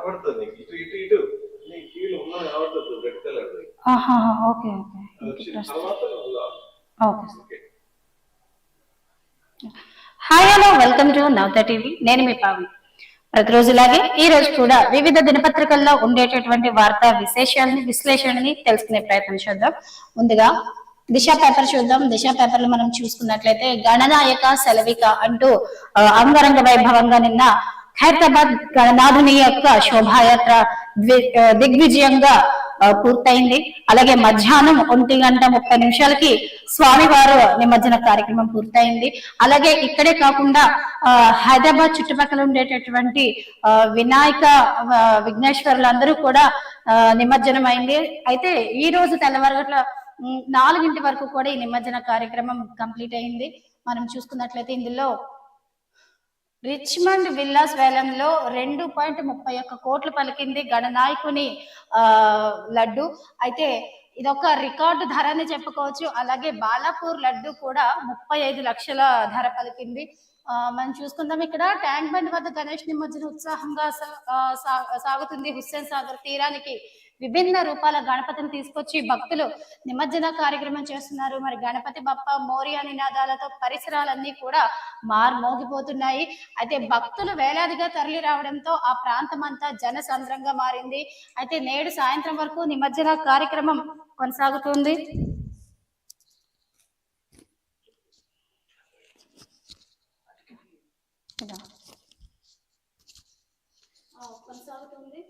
కనబడుతుంది. నీకు ఇటు ఇటు ఇటు. నీ కీళ్ళు ఉన్నది కనబడుతుంది రెడ్ కలర్ ఆహా okay okay. Okay hi hello welcome to Navata TV నేను మీ పావి. ప్రతిరోజులాగే ఈ రోజు కూడా వివిధ దినపత్రికల్లో ఉండేటటువంటి వార్తా విశేషాలని విశ్లేషణని తెలుసుకునే ప్రయత్నం చేద్దాం. ముందుగా దిశ పేపర్ చూద్దాం. దిశ పేపర్ మనం చూసుకున్నట్లయితే గణనాయక సెలవిక అంటూ అంగరంగ వైభవంగా నిన్న హైదరాబాద్ గణనాథుని యొక్క శోభాయాత్ర దిగ్విజయంగా పూర్తయింది. అలాగే మధ్యాహ్నం ఒంటి గంట ముప్పై నిమిషాలకి స్వామివారు నిమజ్జన కార్యక్రమం పూర్తయింది. అలాగే ఇక్కడే కాకుండా హైదరాబాద్ చుట్టుపక్కల ఉండేటటువంటి వినాయక విఘ్నేశ్వరులందరూ కూడా నిమజ్జనం అయింది అయితే ఈ రోజు తెల్లవారుగట్ల నాలుగింటి వరకు కూడా ఈ నిమజ్జన కార్యక్రమం కంప్లీట్ అయింది. మనం చూసుకున్నట్లయితే ఇందులో రిచ్మండ్ విల్లాస్ వేలంలో రెండు పాయింట్ ముప్పై ఒక్క కోట్లు పలికింది గణనాయకుని ఆ లడ్డు. అయితే ఇదొక రికార్డు ధర అని చెప్పుకోవచ్చు. అలాగే బాలాపూర్ లడ్డు కూడా ముప్పై ఐదు లక్షల ధర పలికింది. ఆ, మనం చూసుకుందాం ఇక్కడ. ట్యాంక్ బండ్ వద్ద గణేష్ నిమజ్జన ఉత్సాహంగా సాగుతుంది హుస్సేన్ సాగర్ తీరానికి. విభిన్న రూపాల గణపతిని తీసుకొచ్చి భక్తులు నిమజ్జన కార్యక్రమం చేస్తున్నారు. మరి గణపతి బప్ప మోరియా నినాదాలతో పరిసరాలన్నీ కూడా మార్మోగిపోతున్నాయి అయితే భక్తులు వేలాదిగా తరలి రావడంతో ఆ ప్రాంతం అంతా జనసంద్రంగా మారింది. అయితే నేడు సాయంత్రం వరకు నిమజ్జన కార్యక్రమం కొనసాగుతుంది. ఆ, కొనసాగుతుంది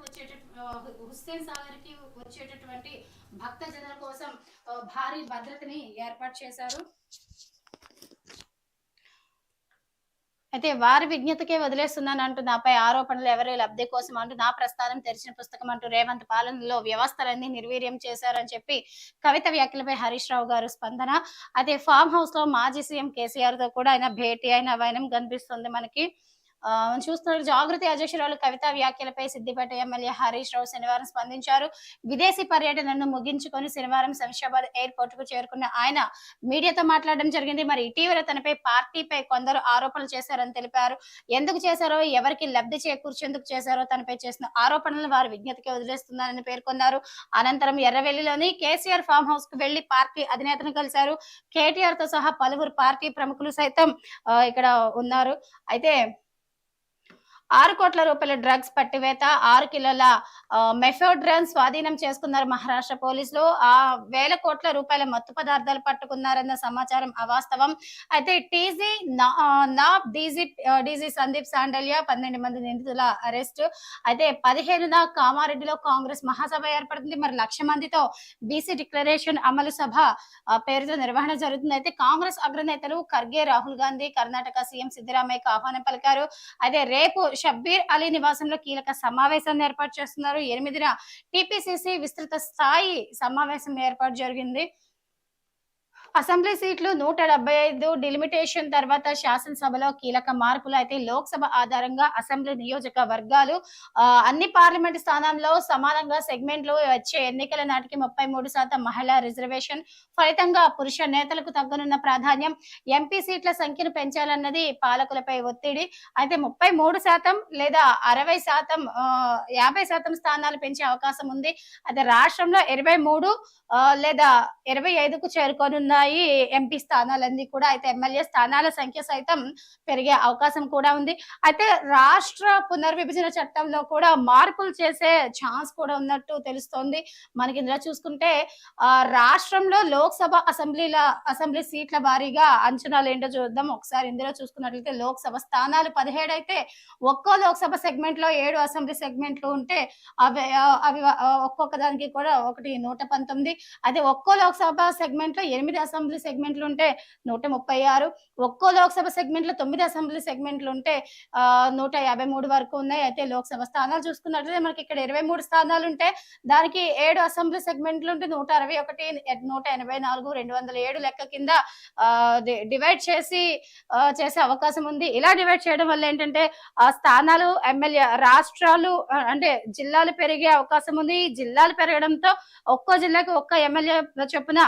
వచ్చేటటువంటి హుస్సేన్ సాగర్కి వచ్చేటటువంటి భక్త జనుల కోసం భారీ భద్రతని ఏర్పాటు చేశారు. అయితే వారి విజ్ఞతకే వదిలేస్తున్నాను అంటూ నాపై ఆరోపణలు ఎవరి లబ్ధి కోసం అంటూ నా ప్రస్థానం తెరిచిన పుస్తకం అంటూ రేవంత్ పాలనలో వ్యవస్థలన్నీ నిర్వీర్యం చేశారని చెప్పి కవిత వ్యాఖ్యలపై హరీష్ రావు గారు స్పందన. అయితే ఫామ్ హౌస్లో మాజీ సీఎం కేసీఆర్తో కూడా ఆయన భేటీ అయిన వైనం కనిపిస్తుంది మనకి. చూస్తున్నారు జాగృతి అధ్యక్షురాలు కవిత వ్యాఖ్యలపై సిద్దిపేట ఎమ్మెల్యే హరీష్ రావు శనివారం స్పందించారు. విదేశీ పర్యటనను ముగించుకొని శనివారం శంషాబాద్ ఎయిర్పోర్ట్కు చేరుకున్న ఆయన మీడియాతో మాట్లాడడం జరిగింది. మరి ఇటీవల తనపై పార్టీపై కొందరు ఆరోపణలు చేశారని తెలిపారు. ఎందుకు చేశారో ఎవరికి లబ్ధి చేకూర్చేందుకు చేశారో తనపై చేసిన ఆరోపణలను వారి విజ్ఞతకి వదిలేస్తున్నారని పేర్కొన్నారు. అనంతరం ఎర్రవెల్లిలోని కేసీఆర్ ఫామ్ హౌస్కు వెళ్ళి పార్టీ అధినేతను కలిశారు. కేటీఆర్తో సహా పలువురు పార్టీ ప్రముఖులు సైతం ఇక్కడ ఉన్నారు. అయితే ఆరు కోట్ల రూపాయల డ్రగ్స్ పట్టివేత ఆరు కిలోల మెఫోడ్రన్ స్వాధీనం చేసుకున్నారు మహారాష్ట్ర పోలీసులు. ఆ వేల కోట్ల రూపాయల మత్తు పదార్థాలు పట్టుకున్నారన్న సమాచారం అవాస్తవం. అయితే టీజీ నా- నాబ్ డీజీ డీజీ సందీప్ సాండల్య పన్నెండు మంది నిందితుల అరెస్ట్. అయితే పదిహేనున కామారెడ్డిలో కాంగ్రెస్ మహాసభ ఏర్పడుతుంది. మరి లక్ష మందితో బీసీ డిక్లరేషన్ అమలు సభ పేరుతో నిర్వహణ జరుగుతుంది. అయితే కాంగ్రెస్ అగ్రనేతలు ఖర్గే రాహుల్ గాంధీ కర్ణాటక సీఎం సిద్దరామయ్యకు ఆహ్వానం పలికారు. అయితే రేపు షబ్బీర్ అలీ నివాసంలో కీలక సమావేశాన్ని ఏర్పాటు చేస్తున్నారు. ఎనిమిదిన టిపిసిసి విస్తృత స్థాయి సమావేశం ఏర్పాటు జరిగింది. అసెంబ్లీ సీట్లు నూట డెబ్బై ఐదు డిలిమిటేషన్ తర్వాత శాసనసభలో కీలక మార్పులు అయితే లోక్సభ ఆధారంగా అసెంబ్లీ నియోజకవర్గాలు ఆ, అన్ని పార్లమెంట్ స్థానాల్లో సమానంగా సెగ్మెంట్లు వచ్చే ఎన్నికల నాటికి ముప్పై మూడు శాతం మహిళా రిజర్వేషన్ ఫలితంగా పురుష నేతలకు తగ్గనున్న ప్రాధాన్యం ఎంపీ సీట్ల సంఖ్యను పెంచాలన్నది పాలకులపై ఒత్తిడి. అయితే ముప్పై మూడు శాతం లేదా అరవై శాతం యాభై శాతం స్థానాలు పెంచే అవకాశం ఉంది. అయితే రాష్ట్రంలో ఇరవై మూడు లేదా ఇరవై ఐదుకు చేరుకోనున్నాయి ఎంపీ స్థానాలన్నీ కూడా అయితే ఎమ్మెల్యే స్థానాల సంఖ్య సైతం పెరిగే అవకాశం కూడా ఉంది. అయితే రాష్ట్ర పునర్విభజన చట్టంలో కూడా మార్పులు చేసే ఛాన్స్ కూడా ఉన్నట్టు తెలుస్తోంది. మనకి ఇందులో చూసుకుంటే ఆ రాష్ట్రంలో లోక్సభ అసెంబ్లీల అసెంబ్లీ సీట్ల వారీగా అంచనాలు ఏంటో చూద్దాం. ఒకసారి ఇందులో చూసుకున్నట్లయితే లోక్సభ స్థానాలు పదిహేడు అయితే ఒక్కో లోక్సభ సెగ్మెంట్లో ఏడు అసెంబ్లీ సెగ్మెంట్లు ఉంటే అవి అవి ఒక్కొక్క దానికి కూడా ఒకటి నూట పంతొమ్మిది. అదే ఒక్కో లోక్సభ సెగ్మెంట్లో ఎనిమిది అసెంబ్లీ సెగ్మెంట్లు ఉంటే నూట ముప్పై ఆరు ఒక్కో లోక్సభ సెగ్మెంట్లో తొమ్మిది అసెంబ్లీ సెగ్మెంట్లు ఉంటే నూట యాభై మూడు వరకు ఉన్నాయి. అయితే లోక్సభ స్థానాలు చూసుకున్నట్లయితే మనకి ఇక్కడ ఇరవై మూడు స్థానాలు ఉంటే దానికి ఏడు అసెంబ్లీ సెగ్మెంట్లు ఉంటే నూట అరవై ఒకటి నూట ఎనభై నాలుగు రెండు వందల ఏడు లెక్క కింద డివైడ్ చేసి చేసే అవకాశం ఉంది. ఇలా డివైడ్ చేయడం వల్ల ఏంటంటే ఆ స్థానాలు ఎమ్మెల్యే రాష్ట్రాలు అంటే జిల్లాలు పెరిగే అవకాశం ఉంది. జిల్లాలు పెరగడంతో ఒక్కో జిల్లాకి ఒక్క ఎమ్మెల్యే చొప్పున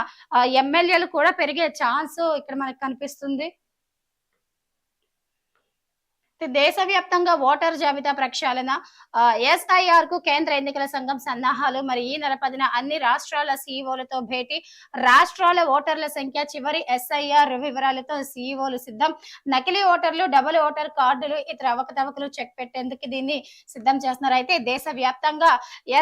ఎమ్మెల్యేలు కూడా పెరిగే ఛాన్స్ ఇక్కడ మనకు కనిపిస్తుంది. దేశవ్యాప్తంగా ఓటర్ జాబితా ప్రక్షాళన ఎస్ఐఆర్కు కేంద్ర ఎన్నికల సంఘం సన్నాహాలు మరి ఈ నెల పదిన అన్ని రాష్ట్రాల సీఈఓలతో భేటీ రాష్ట్రాల ఓటర్ల సంఖ్య చివరి ఎస్ఐఆర్ వివరాలతో సీఈఓలు సిద్ధం. నకిలీ ఓటర్లు డబుల్ ఓటర్ కార్డులు ఇతర అవకతవకలు చెక్ పెట్టేందుకు దీన్ని సిద్ధం చేస్తున్నారు. అయితే దేశవ్యాప్తంగా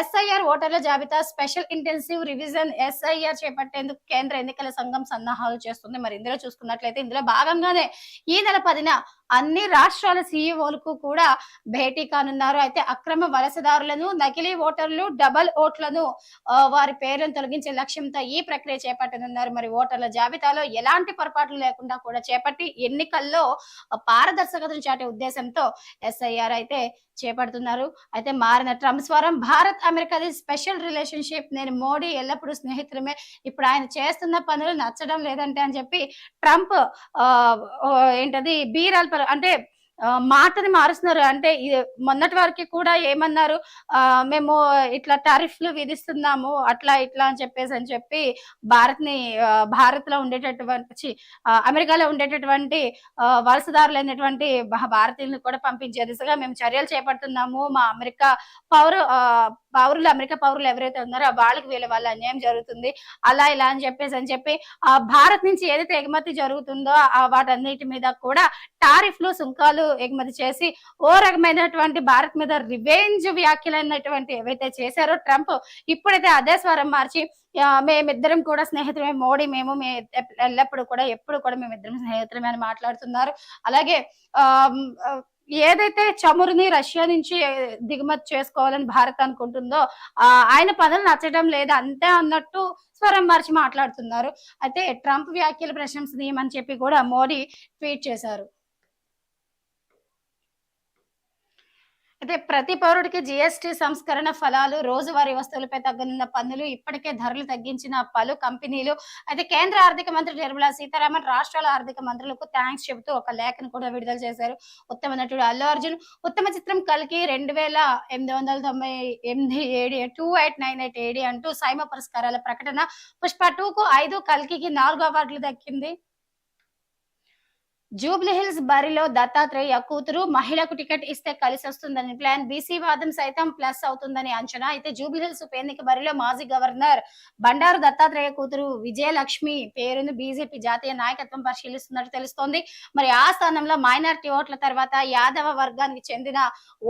ఎస్ఐఆర్ ఓటర్ల జాబితా స్పెషల్ ఇంటెన్సివ్ రివిజన్ ఎస్ఐఆర్ చేపట్టేందుకు కేంద్ర ఎన్నికల సంఘం సన్నాహాలు చేస్తుంది. మరి ఇందులో చూసుకున్నట్లయితే ఇందులో భాగంగానే ఈ నెల పదిన అన్ని రాష్ట్రాల సీఈఓలకు కూడా భేటీ కానున్నారు. అయితే అక్రమ వలసదారులను నకిలీ ఓటర్లు డబల్ ఓట్లను వారి పేర్లను తొలగించే లక్ష్యంతో ఈ ప్రక్రియ చేపట్టనున్నారు. మరి ఓటర్ల జాబితాలో ఎలాంటి పొరపాట్లు లేకుండా కూడా చేపట్టి ఎన్నికల్లో పారదర్శకతను చాటే ఉద్దేశంతో ఎస్ఐఆర్ అయితే చేపడుతున్నారు. అయితే మారిన ట్రంప్ స్వరం భారత్ అమెరికాది స్పెషల్ రిలేషన్షిప్. నేను మోడీ ఎల్లప్పుడూ స్నేహితులమే. ఇప్పుడు ఆయన చేస్తున్న పనులు నచ్చడం లేదంటే అని చెప్పి ట్రంప్ ఆ ఏంటది బీరాల్ అంటే మాటని మారుస్తున్నారు. అంటే మొన్నటి వరకు కూడా ఏమన్నారు ఆ మేము ఇట్లా టారిఫ్లు విధిస్తున్నాము అట్లా ఇట్లా అని చెప్పేసి అని చెప్పి భారత్ని భారత్లో ఉండేటటువంటి అమెరికాలో ఉండేటటువంటి ఆ, వలసదారులైనటువంటి భారతీయులను కూడా పంపించే దిశగా మేము చర్యలు చేపడుతున్నాము. మా అమెరికా పౌరు ఆ, పౌరులు అమెరికా పౌరులు ఎవరైతే ఉన్నారో వాళ్ళకి వీళ్ళ వల్ల అన్యాయం జరుగుతుంది. అలా ఇలా అని చెప్పేసి అని చెప్పి భారత్ నుంచి ఏదైతే ఎగుమతి జరుగుతుందో ఆ వాటన్నిటి మీద కూడా టారిఫ్లు సుంకాలు ఎగుమతి చేసి ఓ రకమైనటువంటి భారత్ మీద రివెంజ్ వ్యాఖ్యలైనటువంటి ఏవైతే చేశారో ట్రంప్ ఇప్పుడైతే అదే స్వరం మార్చి మేమిద్దరం కూడా స్నేహితులమే. మోడీ మేము మే ఎల్లప్పుడు కూడా ఎప్పుడు కూడా మేమిద్దరం స్నేహితులమే అని మాట్లాడుతున్నారు. అలాగే ఆ ఏదైతే చమురుని రష్యా నుంచి దిగుమతి చేసుకోవాలని భారత్ అనుకుంటుందో ఆ ఆయన పనులు నచ్చడం లేదు అంతే అన్నట్టు స్వరం మార్చి మాట్లాడుతున్నారు. అయితే ట్రంప్ వ్యాఖ్యలు ప్రశంసనీయమని చెప్పి కూడా మోడీ ట్వీట్ చేశారు. అయితే ప్రతి పౌరుడికి జిఎస్టి సంస్కరణ ఫలాలు రోజువారీ వస్తువులపై తగ్గనున్న పన్నులు ఇప్పటికే ధరలు తగ్గించిన పలు కంపెనీలు. అయితే కేంద్ర ఆర్థిక మంత్రి నిర్మలా సీతారామన్ రాష్ట్రాల ఆర్థిక మంత్రులకు థ్యాంక్స్ చెబుతూ ఒక లేఖను కూడా విడుదల చేశారు. ఉత్తమ నటుడు అల్లు అర్జున్. ఉత్తమ చిత్రం కలికి రెండు వేల ఎనిమిది వందల తొంభై ఎనిమిది AD two eight nine eight AD అంటూ సైమ పురస్కారాల ప్రకటన. పుష్ప టూ కు ఐదు కల్కికి నాలుగు అవార్డులు దక్కింది. జూబ్లీహిల్స్ బరిలో దత్తాత్రేయ కూతురు మహిళకు టికెట్ ఇస్తే కలిసి వస్తుందని ప్లాన్. బీసీ వాదం సైతం ప్లస్ అవుతుందని అంచనా. అయితే జూబ్లీహిల్స్ ఉప ఎన్నిక బరిలో మాజీ గవర్నర్ బండారు దత్తాత్రేయ కూతురు విజయలక్ష్మి పేరును బీజేపీ జాతీయ నాయకత్వం పరిశీలిస్తున్నట్టు తెలుస్తోంది. మరి ఆ స్థానంలో మైనారిటీ ఓట్ల తర్వాత యాదవ వర్గానికి చెందిన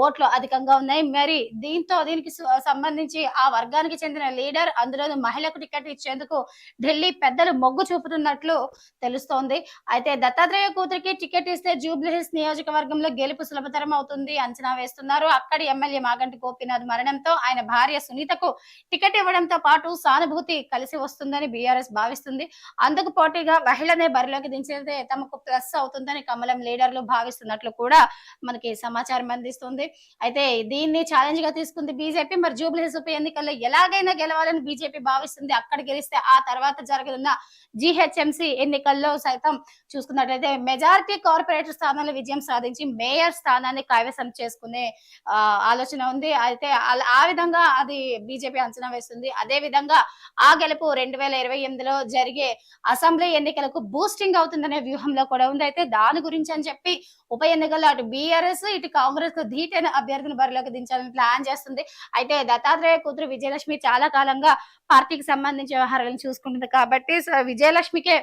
ఓట్లు అధికంగా ఉన్నాయి. మరి దీంతో దీనికి సంబంధించి ఆ వర్గానికి చెందిన లీడర్ అందులోనూ మహిళకు టికెట్ ఇచ్చేందుకు ఢిల్లీ పెద్దలు మొగ్గు చూపుతున్నట్లు తెలుస్తోంది. అయితే దత్తాత్రేయ కూతురు ముఖ్యమంత్రికి టికెట్ ఇస్తే జూబ్లీహిల్స్ నియోజకవర్గంలో గెలుపు సులభతరం అవుతుంది అంచనా వేస్తున్నారు. అక్కడి ఎమ్మెల్యే మాగంటి గోపీనాథ్ మరణంతో ఆయన భార్య సునీతకు టికెట్ ఇవ్వడంతో పాటు సానుభూతి కలిసి వస్తుందని బీఆర్ఎస్ భావిస్తుంది. అందుకు పోటీగా మహిళనే బరిలోకి దించితే తమకు ప్లస్ అవుతుందని కమలం లీడర్లు భావిస్తున్నట్లు కూడా మనకి సమాచారం అందిస్తుంది. అయితే దీన్ని ఛాలెంజ్గా తీసుకుంది బీజేపీ. మరి జూబ్లీహిల్స్ ఉప ఎన్నికల్లో ఎలాగైనా గెలవాలని బీజేపీ భావిస్తుంది. అక్కడ గెలిస్తే ఆ తర్వాత జరగనున్న జీహెచ్ఎంసీ ఎన్నికల్లో సైతం చూసుకున్నట్లయితే మెజారిటీ కార్పొరేటర్ స్థానాల్లో విజయం సాధించి మేయర్ స్థానాన్ని కైవసం చేసుకునే ఆ, ఆలోచన ఉంది. అయితే ఆ విధంగా అది బీజేపీ అంచనా వేస్తుంది. అదే విధంగా ఆ గెలుపు రెండు వేల ఇరవై ఎనిమిదిలో జరిగే అసెంబ్లీ ఎన్నికలకు బూస్టింగ్ అవుతుందనే వ్యూహంలో కూడా ఉంది. అయితే దాని గురించి అని చెప్పి ఉప ఎన్నికల్లో అటు బీఆర్ఎస్ ఇటు కాంగ్రెస్కు ధీటైన అభ్యర్థిని బరిలోకి దించాలని ప్లాన్ చేస్తుంది. అయితే దత్తాత్రేయ కూతురు విజయలక్ష్మి చాలా కాలంగా పార్టీకి సంబంధించిన వ్యవహారాలను చూసుకుంటుంది కాబట్టి సో విజయలక్ష్మికే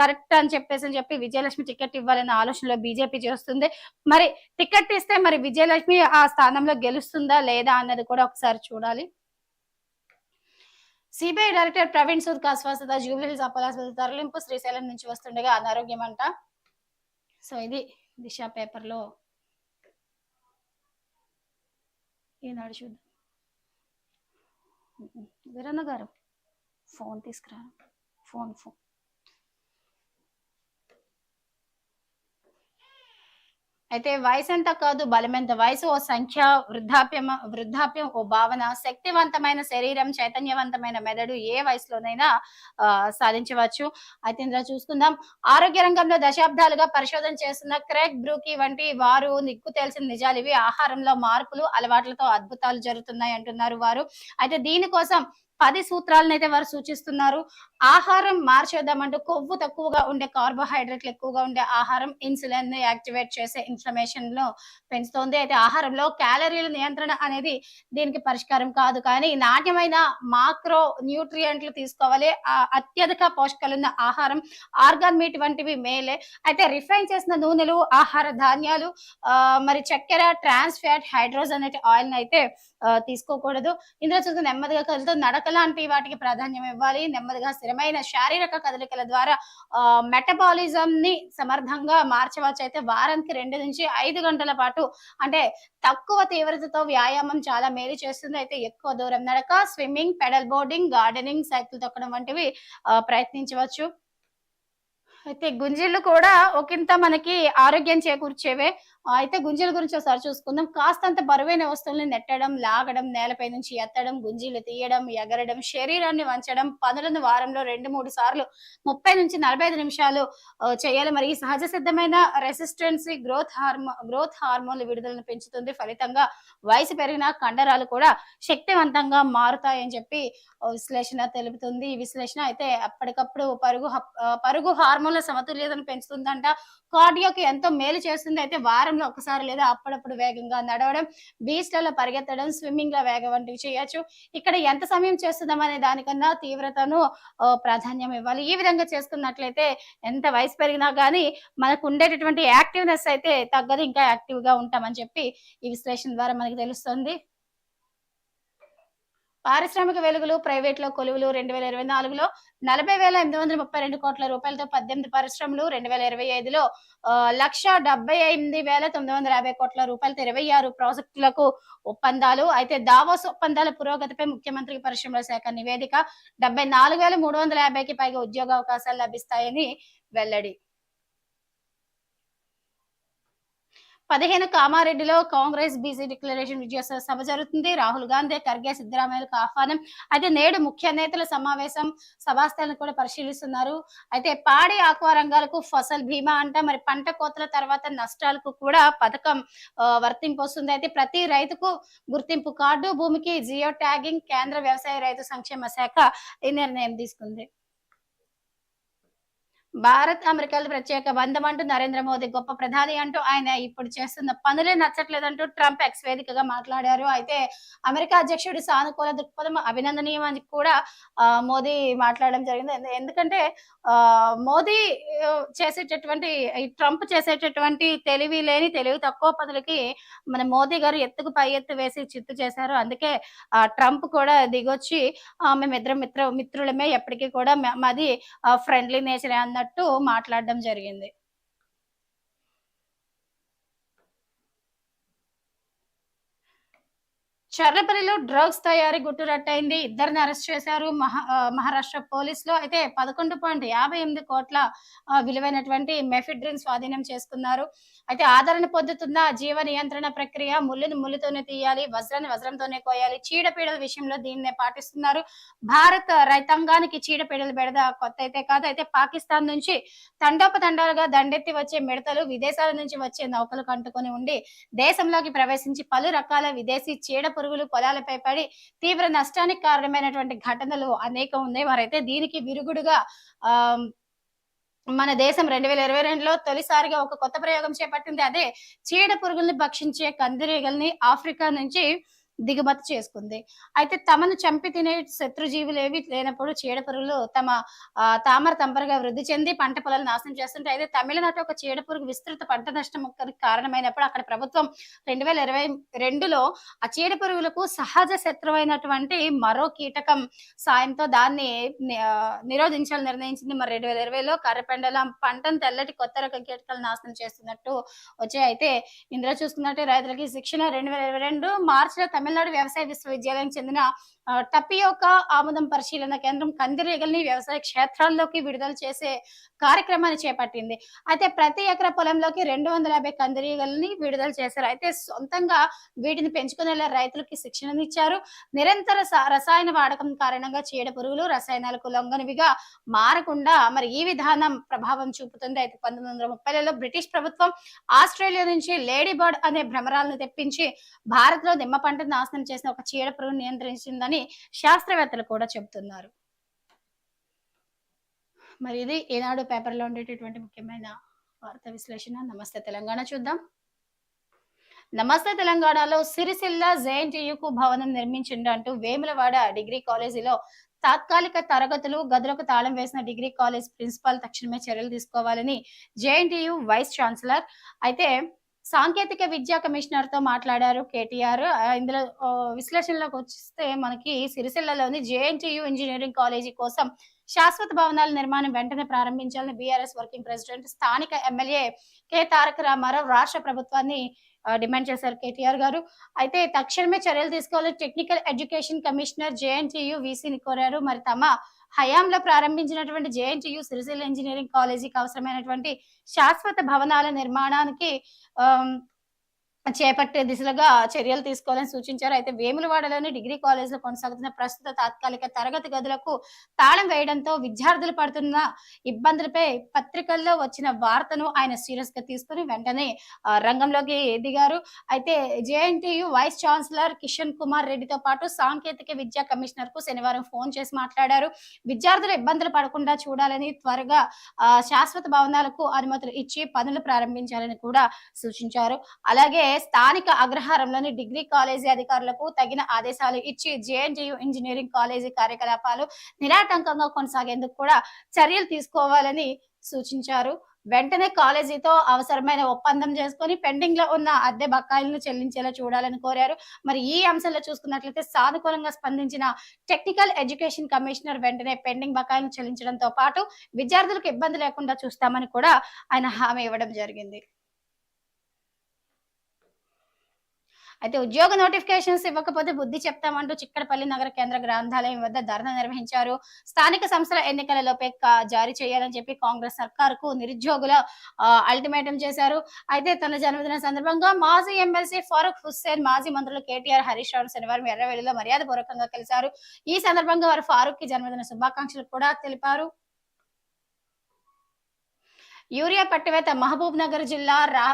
కరెక్ట్ అని చెప్పేసి అని చెప్పి విజయలక్ష్మి టికెట్ ఇవ్వాలనే ఆలోచనలో బీజేపీ చేస్తుంది మరి టికెట్ ఇస్తే మరి విజయలక్ష్మి ఆ స్థానంలో గెలుస్తుందా లేదా అన్నది కూడా ఒకసారి చూడాలి. సిబిఐ డైరెక్టర్ ప్రవీణ్ సూద్ అస్వస్థత జూబ్లీహిల్స్ అపోలాస్పత్రి తరలింపు శ్రీశైలం నుంచి వస్తుండగా అనారోగ్యం అంట. సో ఇది దిశ పేపర్లో ఈనాడు చూద్దాం. వీరన్న గారు ఫోన్ తీసుకురా. Phone phone. అయితే వయసు ఎంత కాదు బలమెంత వయసు ఓ సంఖ్య వృద్ధాప్యం వృద్ధాప్యం ఓ భావన శక్తివంతమైన శరీరం చైతన్యవంతమైన మెదడు ఏ వయసులోనైనా సాధించవచ్చు. అయితే ఇందులో చూసుకుందాం. ఆరోగ్య రంగంలో దశాబ్దాలుగా పరిశోధన చేస్తున్న క్రేక్ బ్రూకీ వంటి వారు నిక్కు తెలిసిన నిజాలు ఇవి. ఆహారంలో మార్పులు అలవాట్లతో అద్భుతాలు జరుగుతున్నాయి అంటున్నారు వారు. అయితే దీనికోసం పది సూత్రాలను అయితే వారు సూచిస్తున్నారు. ఆహారం మార్చేద్దామంటూ కొవ్వు తక్కువగా ఉండే కార్బోహైడ్రేట్లు ఎక్కువగా ఉండే ఆహారం ఇన్సులిన్ని యాక్టివేట్ చేసే ఇన్ఫ్లమేషన్ను పెంచుతోంది. అయితే ఆహారంలో క్యాలరీల నియంత్రణ అనేది దీనికి పరిష్కారం కాదు. కానీ నాణ్యమైన మాక్రో న్యూట్రియంట్లు తీసుకోవాలి. ఆ అత్యధిక పోషకాలున్న ఆహారం ఆర్గాన్ మీట్ వంటివి మేలే. అయితే రిఫైన్ చేసిన నూనెలు ఆహార ధాన్యాలు ఆ, మరి చక్కెర ట్రాన్స్ ఫ్యాట్ హైడ్రోజ్ అనే ఆయిల్ అయితే తీసుకోకూడదు. ఇందులో చూస్తే నెమ్మదిగా కదులుతూ నడక లాంటి వాటికి ప్రాధాన్యం ఇవ్వాలి. నెమ్మదిగా స్థిరమైన శారీరక కదలికల ద్వారా మెటబాలిజం ని సమర్థంగా మార్చవచ్చు. అయితే వారానికి రెండు నుంచి ఐదు గంటల పాటు అంటే తక్కువ తీవ్రతతో వ్యాయామం చాలా మేలు చేస్తుంది. అయితే ఎక్కువ దూరం నడక swimming pedal boarding gardening cycle తొక్కడం వంటివి ప్రయత్నించవచ్చు. అయితే గుంజిళ్ళు కూడా ఒకంత మనకి ఆరోగ్యం చేకూర్చేవే. అయితే గుంజీల గురించి ఒకసారి చూసుకుందాం. కాస్తంత బరువైన వస్తువుల్ని నెట్టడం లాగడం నేలపై నుంచి ఎత్తడం గుంజీలు తీయడం ఎగరడం శరీరాన్ని వంచడం పనులను వారంలో రెండు మూడు సార్లు ముప్పై నుంచి నలభై ఐదు నిమిషాలు చేయాలి. మరి ఈ సహజ సిద్ధమైన రెసిస్టెన్సీ గ్రోత్ హార్మో గ్రోత్ హార్మోన్ల విడుదలను పెంచుతుంది. ఫలితంగా వయసు పెరిగిన కండరాలు కూడా శక్తివంతంగా మారుతాయని చెప్పి విశ్లేషణ తెలుపుతుంది. ఈ విశ్లేషణ అయితే అప్పటికప్పుడు పరుగు పరుగు హార్మోన్ల సమతుల్యతను పెంచుతుందంట. కార్డియోకి ఎంతో మేలు చేస్తుంది. అయితే వారంలో ఒకసారి లేదా అప్పుడప్పుడు వేగంగా నడవడం బీచ్లలో పరిగెత్తడం స్విమ్మింగ్లో వేగం వంటివి చేయొచ్చు. ఇక్కడ ఎంత సమయం చేస్తున్నాం అనే దానికన్నా తీవ్రతను ప్రాధాన్యం ఇవ్వాలి. ఈ విధంగా చేసుకున్నట్లయితే ఎంత వయసు పెరిగినా కానీ మనకు ఉండేటటువంటి యాక్టివ్నెస్ అయితే తగ్గదు. ఇంకా యాక్టివ్గా ఉంటామని చెప్పి ఈ విశ్లేషణ ద్వారా మనకి తెలుస్తుంది. పారిశ్రామిక వెలుగులు ప్రైవేట్లో కొలువులు రెండు వేల ఇరవై నాలుగులో నలభై వేల ఎనిమిది వందల ముప్పై రెండు కోట్ల రూపాయలతో పద్దెనిమిది పరిశ్రమలు రెండు వేల ఇరవై ఐదులో లక్ష డెబ్బై ఎనిమిది వేల తొమ్మిది వందల యాభై కోట్ల రూపాయలతో ఇరవై ఆరు ప్రాజెక్టులకు ఒప్పందాలు. అయితే దావోస్ ఒప్పందాల పురోగతిపై ముఖ్యమంత్రి పరిశ్రమల శాఖ నివేదిక డెబ్బై నాలుగు వేల మూడు వందల యాభైకి పైగా ఉద్యోగ అవకాశాలు లభిస్తాయని వెల్లడి. పదిహేను కామారెడ్డిలో కాంగ్రెస్ బీసీ డిక్లరేషన్ విజయోత్సవ సభ జరుగుతుంది. రాహుల్ గాంధీ ఖర్గే సిద్ధరామయ్యలకు ఆహ్వానం. అయితే నేడు ముఖ్య నేతల సమావేశం సభాస్థలను కూడా పరిశీలిస్తున్నారు. అయితే పాడి ఆక్వా రంగాలకు ఫసల్ బీమా అంట. మరి పంట కోతల తర్వాత నష్టాలకు కూడా పథకం వర్తింపు వస్తుంది. అయితే ప్రతి రైతుకు గుర్తింపు కార్డు భూమికి జియో ట్యాగింగ్ కేంద్ర వ్యవసాయ రైతు సంక్షేమ శాఖ ఈ నిర్ణయం తీసుకుంది. భారత్ అమెరికాల ప్రత్యేక బంధం అంటూ నరేంద్ర మోదీ గొప్ప ప్రధాని అంటూ ఆయన ఇప్పుడు చేస్తున్న పనులే నచ్చట్లేదంటూ ట్రంప్ ఎక్స్ వేదికగా మాట్లాడారు. అయితే అమెరికా అధ్యక్షుడి సానుకూల దృక్పథం అభినందనీయం అని కూడా ఆ, మోదీ మాట్లాడడం జరిగింది. ఎందుకంటే ఆ మోదీ చేసేటటువంటి ఈ ట్రంప్ చేసేటటువంటి తెలివి లేని తెలివి తక్కువ పనులకి మన మోదీ గారు ఎత్తుకు పై ఎత్తు వేసి చిత్తు చేశారు. అందుకే ఆ ట్రంప్ కూడా దిగొచ్చి ఆ, మేమిద్దరం మిత్ర మిత్రులమే ఎప్పటికీ కూడా మాది ఫ్రెండ్లీ నేచర్ అన్నట్టు మాట్లాడడం జరిగింది. చర్లపల్లిలో డ్రగ్స్ తయారీ గుట్టురట్టయింది ఇద్దరిని అరెస్ట్ చేశారు మహా మహారాష్ట్ర పోలీసులు. అయితే పదకొండు పాయింట్ యాభై ఎనిమిది కోట్ల విలువైనటువంటి మెఫిడ్రిన్ స్వాధీనం చేసుకున్నారు. అయితే ఆదరణ పొందుతున్న జీవ నియంత్రణ ప్రక్రియ ముళ్ళుని ముళ్ళుతోనే తీయాలి వజ్రాన్ని వజ్రంతోనే కోయాలి చీడపీడల విషయంలో దీన్నే పాటిస్తున్నారు. భారత్ రైతాంగానికి చీడపీడలు బెడద కొత్త అయితే కాదు. అయితే పాకిస్తాన్ నుంచి తండోపతండాలుగా దండెత్తి వచ్చే మిడతలు విదేశాల నుంచి వచ్చే నౌకలు కంటుకొని ఉండి దేశంలోకి ప్రవేశించి పలు రకాల విదేశీ చీడపురు పురుగులు పొలాలపై పడి తీవ్ర నష్టానికి కారణమైనటువంటి ఘటనలు అనేకం ఉన్నాయి. మరైతే దీనికి విరుగుడుగా ఆ మన దేశం రెండు వేల ఇరవై రెండులో తొలిసారిగా ఒక కొత్త ప్రయోగం చేపట్టింది. అదే చీడ పురుగుల్ని భక్షించే కందిరీగల్ని ఆఫ్రికా నుంచి దిగుమతి చేసుకుంది. అయితే తమను చంపి తినే శత్రుజీవులు ఏవి లేనప్పుడు చీడ పురుగులు తమ తామర తంపరగా వృద్ధి చెంది పంట పొలాలు నాశనం చేస్తుంటే అయితే తమిళనాడు ఒక చీడ పురుగు విస్తృత పంట నష్టం కారణమైనప్పుడు అక్కడ ప్రభుత్వం రెండు వేల ఇరవై రెండులో ఆ చీడ పురుగులకు సహజ శత్రువైనటువంటి మరో కీటకం సాయంతో దాన్ని నిరోధించాలని నిర్ణయించింది. మరి రెండు వేల ఇరవైలో కర్రపెండలం పంటను తెల్లటి కొత్త రకం కీటకాలు నాశనం చేస్తున్నట్టు వచ్చాయి. అయితే ఇందులో చూసుకున్నట్టే రైతులకి శిక్షణ రెండు వేల ఇరవై రెండు మార్చిలో తమిళ తమిళనాడు వ్యవసాయ విశ్వవిద్యాలయం చెందిన ఆ, టపియోకా ఆముదం పరిశీలన కేంద్రం కందిరీగల్ని వ్యవసాయ క్షేత్రాల్లోకి విడుదల చేసే కార్యక్రమాన్ని చేపట్టింది. అయితే ప్రతి ఎకర పొలంలోకి రెండు వందల యాభై కందిరీగల్ని విడుదల చేశారు. అయితే సొంతంగా వీటిని పెంచుకునేలా రైతులకి శిక్షణనిచ్చారు నిరంతర రసాయన వాడకం కారణంగా చీడ పురుగులు రసాయనాలకు లొంగనివిగా మారకుండా మరి ఈ విధానం ప్రభావం చూపుతుంది. అయితే పంతొమ్మిది వందల ముప్పైలలో బ్రిటిష్ ప్రభుత్వం ఆస్ట్రేలియా నుంచి లేడీ బర్డ్ అనే భ్రమరాలను తెప్పించి భారత్లో నిమ్మ పంటను నాశనం చేసిన ఒక చీడ పురుగు నియంత్రించిందని శాస్త్రవేత్తలు కూడా చెబుతున్నారు. మరి ఇది ఈనాడు పేపర్లో ఉండేటటువంటి ముఖ్యమైన వార్త విశ్లేషణ. నమస్తే తెలంగాణ చూద్దాం. నమస్తే తెలంగాణలో సిరిసిల్ల జేఎన్టీయుకు భవనం నిర్మించిండంటూ వేములవాడ డిగ్రీ కాలేజీలో తాత్కాలిక తరగతులు గదులకు తాళం వేసిన డిగ్రీ కాలేజ్ ప్రిన్సిపాల్ తక్షణమే చర్యలు తీసుకోవాలని జేఎన్టీయు వైస్ ఛాన్సలర్ అయితే సాంకేతిక విద్యా కమిషనర్తో మాట్లాడారు కేటీఆర్. ఇందులో విశ్లేషణలోకి వచ్చిస్తే మనకి సిరిసిల్లలోని జేఎన్టీయు ఇంజనీరింగ్ కాలేజీ కోసం శాశ్వత భవనాల నిర్మాణం వెంటనే ప్రారంభించాలని బీఆర్ఎస్ వర్కింగ్ ప్రెసిడెంట్ స్థానిక ఎమ్మెల్యే కె. తారక రామారావు రాష్ట్ర ప్రభుత్వాన్ని డిమాండ్ చేశారు కేటీఆర్ గారు. అయితే తక్షణమే చర్యలు తీసుకోవాలని టెక్నికల్ ఎడ్యుకేషన్ కమిషనర్ జేఎన్టీయు వీసీని కోరారు. మరి తమ హయాంలో ప్రారంభించినటువంటి జేఎన్టీయు సిరిసిల్ ఇంజనీరింగ్ కాలేజీకి అవసరమైనటువంటి శాశ్వత భవనాల నిర్మాణానికి చేపట్టే దిశగా చర్యలు తీసుకోవాలని సూచించారు. అయితే వేములవాడలోని డిగ్రీ కాలేజ్లో కొనసాగుతున్న ప్రస్తుత తాత్కాలిక తరగతి గదులకు తాళం వేయడంతో విద్యార్థులు పడుతున్న ఇబ్బందులపై పత్రికల్లో వచ్చిన వార్తను ఆయన సీరియస్గా తీసుకుని వెంటనే రంగంలోకి దిగారు. అయితే JNTU vice chancellor Kishan Kumar రెడ్డితో పాటు సాంకేతిక విద్యా కమిషనర్కు శనివారం ఫోన్ చేసి మాట్లాడారు. విద్యార్థులు ఇబ్బందులు పడకుండా చూడాలని త్వరగా ఆ, శాశ్వత భవనాలకు అనుమతులు ఇచ్చి పనులు ప్రారంభించాలని కూడా సూచించారు. అలాగే స్థానిక అగ్రహారంలోని డిగ్రీ కాలేజీ అధికారులకు తగిన ఆదేశాలు ఇచ్చి జేఎన్టీయు ఇంజనీరింగ్ కాలేజీ కార్యకలాపాలు నిరాటంకంగా కొనసాగేందుకు కూడా చర్యలు తీసుకోవాలని సూచించారు. వెంటనే కాలేజీతో అవసరమైన ఒప్పందం చేసుకొని పెండింగ్లో ఉన్న అద్దె బకాయిలను చెల్లించేలా చూడాలని కోరారు. మరి ఈ అంశంలో చూసుకున్నట్లయితే సానుకూలంగా స్పందించిన టెక్నికల్ ఎడ్యుకేషన్ కమిషనర్ వెంటనే పెండింగ్ బకాయిలను చెల్లించడంతో పాటు విద్యార్థులకు ఇబ్బంది లేకుండా చూస్తామని కూడా ఆయన హామీ ఇవ్వడం జరిగింది. అయితే ఉద్యోగ నోటిఫికేషన్స్ ఇవ్వకపోతే బుద్ధి చెప్తామంటూ చిక్కడపల్లి నగర కేంద్ర గ్రంథాలయం వద్ద ధర్నా నిర్వహించారు. స్థానిక సంస్థల ఎన్నికలలోపే లోపే జారీ చేయాలని చెప్పి కాంగ్రెస్ సర్కారుకు నిరుద్యోగుల అల్టిమేటం చేశారు. అయితే తన జన్మదిన సందర్భంగా మాజీ ఎమ్మెల్సీ ఫారూక్ హుస్సేన్ మాజీ మంత్రులు కేటీఆర్ హరీష్ రావు శనివారం ఎర్రవెల్లిలో మర్యాద పూర్వకంగా కలిశారు. ఈ సందర్భంగా వారు ఫారూక్కి జన్మదిన శుభాకాంక్షలు కూడా తెలిపారు. యూరియా పట్టివేత్త మహబూబ్ నగర్ జిల్లా రా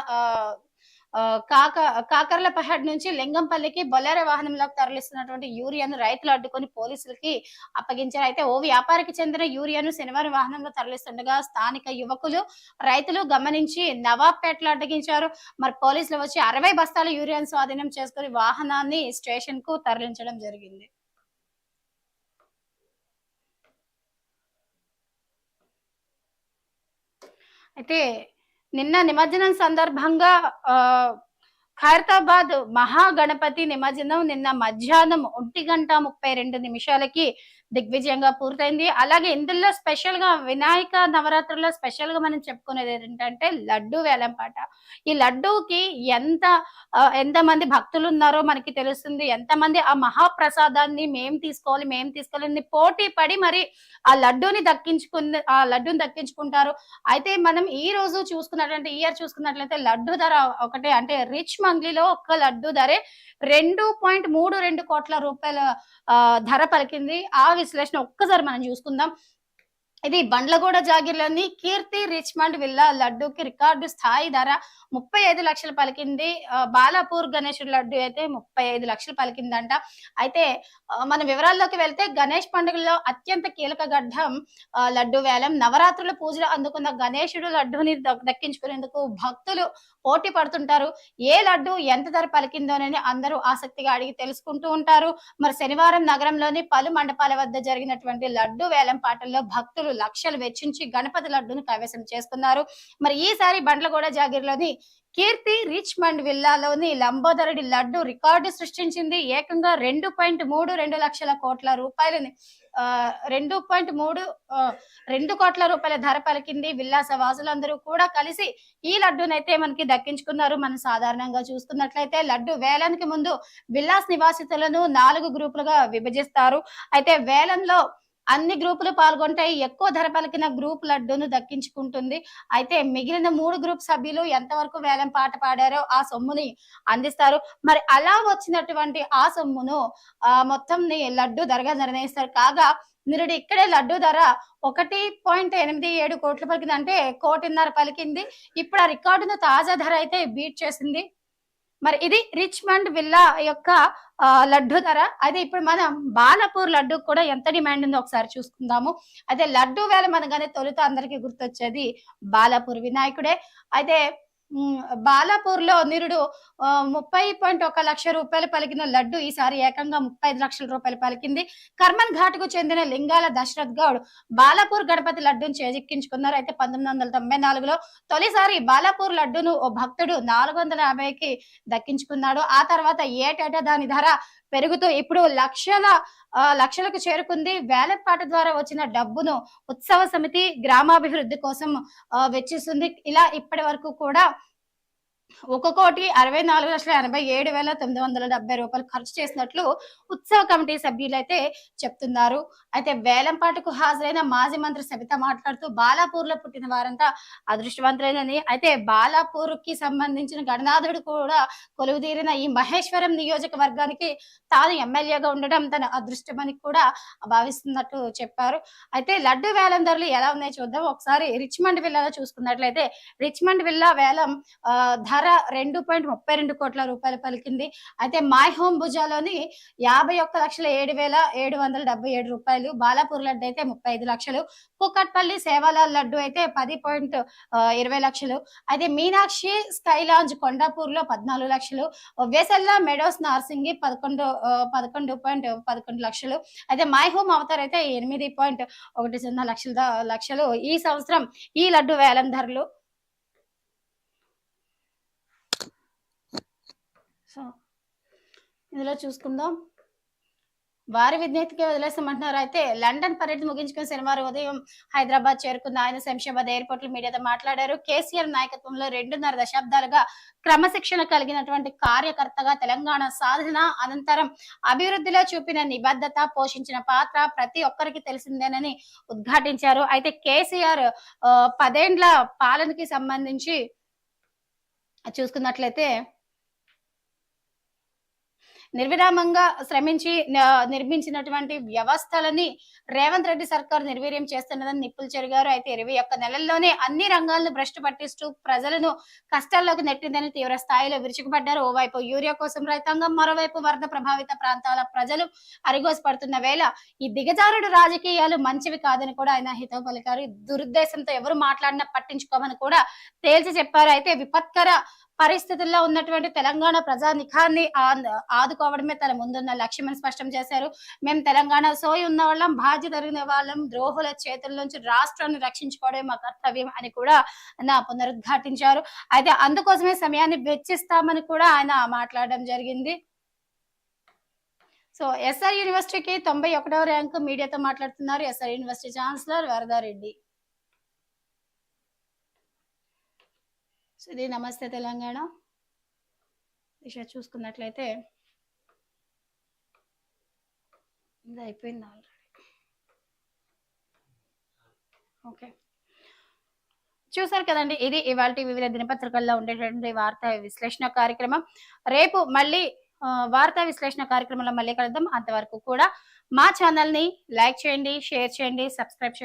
కాక కాకర్లపహాడ్ నుంచి లింగంపల్లికి బొలెరో వాహనంలోకి తరలిస్తున్నటువంటి యూరియాను రైతులు అడ్డుకొని పోలీసులకి అప్పగించారు. అయితే ఓ వ్యాపారికి చెందిన యూరియాను శనివారం వాహనంలో తరలిస్తుండగా స్థానిక యువకులు రైతులు గమనించి నవాబ్పేటలో అడ్డగించారు. మరి పోలీసులు వచ్చి అరవై బస్తాల యూరియాను స్వాధీనం చేసుకుని వాహనాన్ని స్టేషన్కు తరలించడం జరిగింది. అయితే నిన్న నిమజ్జనం సందర్భంగా ఆ ఖైరతాబాద్ మహాగణపతి నిమజ్జనం నిన్న మధ్యాహ్నం ఒంటి గంట ముప్పై రెండు నిమిషాలకి దిగ్విజయంగా పూర్తయింది. అలాగే ఇందులో స్పెషల్గా వినాయక నవరాత్రుల్లో స్పెషల్గా మనం చెప్పుకునేది ఏంటంటే లడ్డు వేలంపాట. ఈ లడ్డూకి ఎంత ఎంత మంది భక్తులు ఉన్నారో మనకి తెలుస్తుంది. ఎంత మంది ఆ మహాప్రసాదాన్ని మేము తీసుకోవాలి మేము తీసుకోవాలి పోటీ పడి మరి ఆ లడ్డూని దక్కించుకున్న ఆ లడ్డూని దక్కించుకుంటారు. అయితే మనం ఈ రోజు చూసుకున్నట్లయితే ఇయర్ చూసుకున్నట్లయితే లడ్డు ధర ఒకటే. అంటే రిచ్ మంగ్లీలో ఒక్క లడ్డు ధరే రెండు పాయింట్ మూడు రెండు కోట్ల రూపాయల ధర పలికింది. ఆ విశ్లేషణ ఒక్కసారి మనం చూసుకుందాం. ఇది బండ్లగూడ జాగిర్లోని కీర్తి రిచ్మండ్ విల్లా లడ్డూకి రికార్డు స్థాయి ధర ముప్పై ఐదు లక్షలు పలికింది. బాలాపూర్ గణేశుడు లడ్డు అయితే ముప్పై ఐదు లక్షలు పలికిందంట. అయితే మన వివరాల్లోకి వెళ్తే గణేష్ పండుగలో అత్యంత కీలక ఘట్టం లడ్డు వేలం. నవరాత్రుల పూజలు అందుకున్న గణేశుడు లడ్డూని దక్కించుకునేందుకు భక్తులు పోటీ పడుతుంటారు. ఏ లడ్డు ఎంత ధర పలికిందోనని అందరూ ఆసక్తిగా అడిగి తెలుసుకుంటూ ఉంటారు. మరి శనివారం నగరంలోని పలు మండపాల వద్ద జరిగినటువంటి లడ్డు వేలం పాటల్లో భక్తులు లక్షలు వెచ్చించి గణపతి లడ్డును కైవసం చేసుకున్నారు మరి ఈసారి బండ్లగూడ జాగిరిలోని కీర్తి రిచ్మండ్ విల్లాలోని లంబోదరుడి లడ్డు రికార్డు సృష్టించింది. ఏకంగా రెండు పాయింట్ మూడు రెండు లక్షల కోట్ల రూపాయలని రెండు పాయింట్ మూడు రెండు కోట్ల రూపాయల ధర పలికింది విల్లాస వాసులందరూ కూడా కలిసి ఈ లడ్డూనైతే మనకి దక్కించుకున్నారు. మనం సాధారణంగా చూస్తున్నట్లయితే లడ్డు వేలానికి ముందు విల్లాస్ నివాసితులను నాలుగు గ్రూపులుగా విభజిస్తారు. అయితే వేలంలో అన్ని గ్రూపులు పాల్గొంటాయి ఎక్కువ ధర పలికిన గ్రూప్ లడ్డూను దక్కించుకుంటుంది. అయితే మిగిలిన మూడు గ్రూప్ సభ్యులు ఎంతవరకు వేలం పాట పాడారో ఆ సొమ్ముని అందిస్తారు. మరి అలా వచ్చినటువంటి ఆ సొమ్మును ఆ మొత్తం ని లడ్డు ధరగా నిర్ణయిస్తారు. కాగా నిరుడు ఇక్కడే లడ్డు ధర ఒకటి పాయింట్ ఎనిమిది ఏడు కోట్లు పలికింది అంటే కోటిన్నర పలికింది. ఇప్పుడు ఆ రికార్డును తాజా ధర అయితే బీట్ చేసింది. మరి ఇది రిచ్మండ్ విల్లా యొక్క లడ్డు ధర. అయితే ఇప్పుడు మనం బాలపూర్ లడ్డు కూడా ఎంత డిమాండ్ ఉందో ఒకసారి చూసుకుందాము. అయితే లడ్డు వేళ మనగానే తొలుత అందరికి గుర్తొచ్చేది బాలాపూర్ వినాయకుడే. అయితే బాలాపూర్లో బాలాపూర్లో నిరుడు ముప్పై పాయింట్ ఒక లక్ష రూపాయలు పలికిన లడ్డు ఈసారి ఏకంగా ముప్పై ఐదు లక్షల రూపాయలు పలికింది. కర్మన్ ఘాట్కు చెందిన లింగాల దశరథ్ గౌడ్ బాలాపూర్ గణపతి లడ్డును చేజిక్కించుకున్నారు. అయితే పంతొమ్మిది వందల తొంభై నాలుగులో తొలిసారి బాలాపూర్ లడ్డును ఓ భక్తుడు నాలుగు వందల యాభైకి దక్కించుకున్నాడు. ఆ తర్వాత ఏటేటా దాని ధర పెరుగుతూ ఇప్పుడు లక్షల లక్షలకు చేరుకుంది. వేలపాట ద్వారా వచ్చిన డబ్బును ఉత్సవ సమితి గ్రామాభివృద్ధి కోసం వెచ్చిస్తుంది. ఇలా ఇప్పటి వరకు కూడా ఒక కోటి అరవై నాలుగు లక్షల ఎనభై ఏడు వేల తొమ్మిది వందల డెబ్బై రూపాయలు ఖర్చు చేసినట్లు ఉత్సవ కమిటీ సభ్యులైతే చెప్తున్నారు. అయితే వేలంపాటకు హాజరైన మాజీ మంత్రి సబిత మాట్లాడుతూ బాలాపూర్లో పుట్టిన వారంతా అదృష్టవంతులైనని. అయితే బాలాపూర్కి సంబంధించిన గణనాథుడు కూడా కొలువుదీరిన ఈ మహేశ్వరం నియోజకవర్గానికి తాను ఎమ్మెల్యేగా ఉండడం తన అదృష్టమని కూడా భావిస్తున్నట్టు చెప్పారు. అయితే లడ్డు వేలం ధరలు ఎలా ఉన్నాయో చూద్దాం. ఒకసారి రిచ్మండ్ విల్లాలో చూసుకున్నట్లయితే రిచ్మండ్ విల్లా వేలం ఆ, ధర రెండు పాయింట్ ముప్పై రెండు కోట్ల రూపాయలు పలికింది. అయితే మై హోమ్ భుజాలోని యాభై ఒక్క లక్షల ఏడు వేల ఏడు వందల డెబ్బై ఏడు రూపాయలు బాలాపూర్ లడ్డు అయితే ముప్పై ఐదు లక్షలు కూకట్పల్లి సేవాలాల్ లడ్డు అయితే పది పాయింట్ ఇరవై లక్షలు. అయితే మీనాక్షి స్కై లాంజ్ కొండాపూర్లో పద్నాలుగు లక్షలు వేసల్లా మెడోస్ నార్సింగి పదకొండు పదకొండు పాయింట్ పదకొండు లక్షలు. అయితే మై హోమ్ అవతార్ అయితే ఎనిమిది పాయింట్ ఒకటి సున్నా లక్షల లక్షలు. ఈ సంవత్సరం ఈ లడ్డు వేలం ధరలు సో ఇందులో చూసుకుందాం. వారి విజ్ఞప్తికి వదిలేస్తామంటున్నారు అయితే లండన్ పర్యటన ముగించుకుని శనివారం ఉదయం హైదరాబాద్ చేరుకున్న ఆయన శంషాబాద్ ఎయిర్పోర్ట్లో మీడియాతో మాట్లాడారు. కేసీఆర్ నాయకత్వంలో రెండున్నర దశాబ్దాలుగా క్రమశిక్షణ కలిగినటువంటి కార్యకర్తగా తెలంగాణ సాధన అనంతరం అభివృద్ధిలో చూపిన నిబద్ధత పోషించిన పాత్ర ప్రతి ఒక్కరికి తెలిసిందేనని ఉద్ఘాటించారు. అయితే కేసీఆర్ పదేండ్ల పాలనకి సంబంధించి చూసుకున్నట్లయితే నిర్విరామంగా శ్రమించి నిర్మించినటువంటి వ్యవస్థలని రేవంత్ రెడ్డి సర్కార్ నిర్వీర్యం చేస్తున్నదని నిప్పులు చెరిగారు. అయితే ఇరవై ఒక్క నెలల్లోనే అన్ని రంగాలను భ్రష్టు పట్టిస్తూ ప్రజలను కష్టాల్లోకి నెట్టిందని తీవ్ర స్థాయిలో విరుచుకుపడ్డారు. ఓవైపు యూరియా కోసం రైతాంగం మరోవైపు వరద ప్రభావిత ప్రాంతాల ప్రజలు అరిగోసపడుతున్న వేళ ఈ దిగజారుడు రాజకీయాలు మంచివి కాదని కూడా ఆయన హితవు పలికారు. దురుద్దేశంతో ఎవరు మాట్లాడినా పట్టించుకోమని కూడా తేల్చి చెప్పారు. అయితే విపత్కర పరిస్థితుల్లో ఉన్నటువంటి తెలంగాణ ప్రజానికాన్ని ఆ- ఆదుకోవడమే తన ముందున్న లక్ష్యమని స్పష్టం చేశారు. మేము తెలంగాణ సోయి ఉన్న వాళ్ళం బాధ్యత జరిగిన వాళ్ళం ద్రోహుల చేతుల నుంచి రాష్ట్రాన్ని రక్షించుకోవడమే మా కర్తవ్యం అని కూడా ఆయన పునరుద్ఘాటించారు. అయితే అందుకోసమే సమయాన్ని వెచ్చిస్తామని కూడా ఆయన మాట్లాడడం జరిగింది. సో ఎస్ఆర్ యూనివర్సిటీకి తొంభై ఒకటవ ర్యాంకు మీడియాతో మాట్లాడుతున్నారు SR university chancellor Varadareddy. So ఇది నమస్తే తెలంగాణ. దిశ చూసుకున్నట్లయితే ఇది అయిపోయింది ఆల్రెడీ ఓకే చూసారు కదండి ఇది ఇవాళ వివిధ దినపత్రికల్లో ఉండేటువంటి వార్తా విశ్లేషణ కార్యక్రమం. రేపు మళ్ళీ వార్తా విశ్లేషణ కార్యక్రమంలో మళ్ళీ కలుద్దాం. అంతవరకు కూడా మా ఛానల్ని లైక్ చేయండి షేర్ చేయండి సబ్స్క్రైబ్ చేయండి.